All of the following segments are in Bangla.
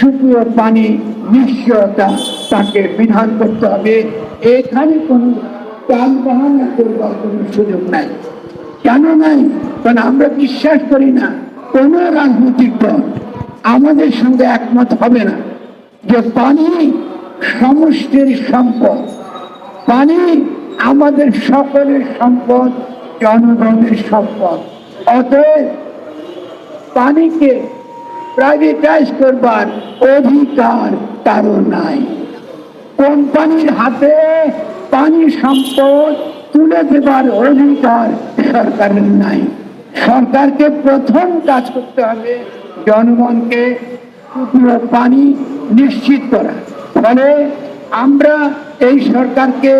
সুপ্রিয় পানি নিশ্চয়তা তাকে বিধান করতে হবে। এখানে কোনো টান বাহানা করবার কোনো সুযোগ নাই। কেন নাই? কারণ আমরা বিশ্বাস করি না, কোন রাজনৈতিক দল আমাদের সঙ্গে একমত হবে না যে পানি সমষ্টির সম্পদ। পানি আমাদের সকলের সম্পদ, জনগণের সম্পদ। অতএব পানিকে প্রাইভেটাইজ করবার অধিকার কারও নাই। কোম্পানির হাতে পানি সম্পদ তুলে দেবার অধিকার সরকারের নাই। সরকারকে প্রথম কাজ করতে হবে জনগণকে পানি নিশ্চিত করা। ফলে আমরা এই সরকারকে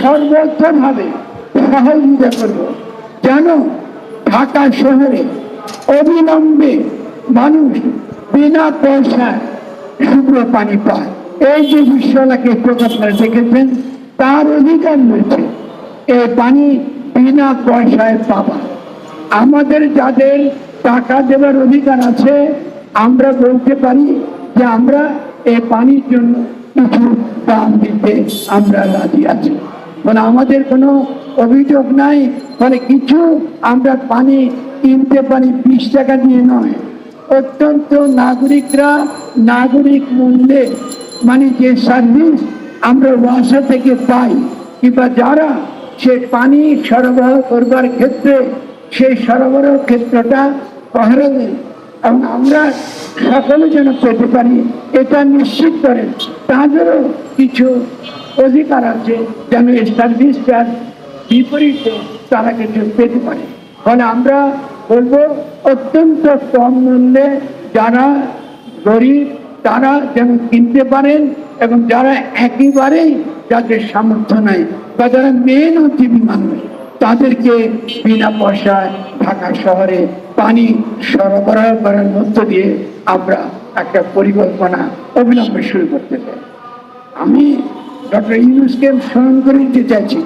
সর্বোচ্চভাবে সহযোগিতা করব। যেন ঢাকা শহরে অবিলম্বে মানুষ বিনা পয়সায় শুকনো পানি পায়। এই যে বিশ্বলাকে আপনারা দেখেছেন, তার অধিকার রয়েছে। এই পানি বিনা পয়সায় পাবা। আমাদের যাদের টাকা দেওয়ার অধিকার আছে, আমরা বলতে পারি যে আমরা এই পানির জন্য কিছু দাম দিতে আমরা রাজি আছি। মানে আমাদের কোনো অভিযোগ নাই মানে কিছু আমরা পানি কিনতে পারি, বিশ টাকা দিয়ে নয়। অত্যন্ত নাগরিকরা নাগরিক মূল্যে মানে যে সার্ভিস আমরা ওয়াসা থেকে পাই, কিংবা যারা সে পানি সরবরাহ করবার ক্ষেত্রে সেই সরবরাহ ক্ষেত্রটা পাহারা দেয় এবং আমরা সকলে যেন পেতে পারি, এটা নিশ্চিত করেন। তাদেরও কিছু অধিকার আছে যেন এই সার্ভিসটার বিপরীতে তারা কিছু পেতে পারে। ফলে আমরা বলব অত্যন্ত কম মূল্যে যারা গরিব, তারা যেন কিনতে পারেন এবং যারা একেবারেই যাদের সামর্থ্য নাই বা যারা মেন জীবী মানুষ, তাদেরকে বিনা পয়সায় ঢাকা শহরে পানি সরবরাহ করার মধ্য দিয়ে আমরা একটা পরিকল্পনা অবিলম্বে শুরু করতে চাই। আমি ডক্টর ইউনুসকে স্মরণ করে দিতে চাইছি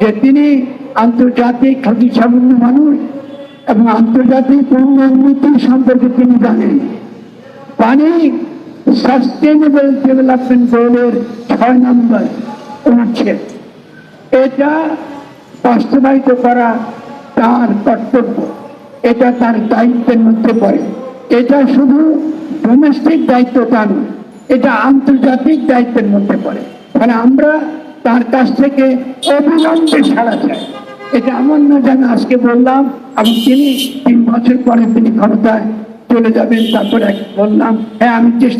যে তিনি আন্তর্জাতিক ক্ষতিসামান্য মানুষ এবং আন্তর্জাতিক উন্নতি সম্পর্কে তিনি জানেন। পানি সাস্টেনেবল ডেভেলপমেন্ট গোলের ছয় নম্বর অনুচ্ছেদ। এটা বাস্তবায়িত করা তার কর্তব্য। এটা তার দায়িত্বের মধ্যে পড়ে। এটা শুধু ডোমেস্টিক দায়িত্ব তা নয়, এটা আন্তর্জাতিক দায়িত্বের মধ্যে পড়ে। মানে আমরা তার কাছ থেকে অবিলম্বে ছাড়া চাই। এটা এমন না আমি আজকে বললাম, আমি তিনি তিন বছর পরে তিনি ক্ষমতায় চলে যাবেন, তারপর তারপরে বললাম হ্যাঁ আমি চেষ্টা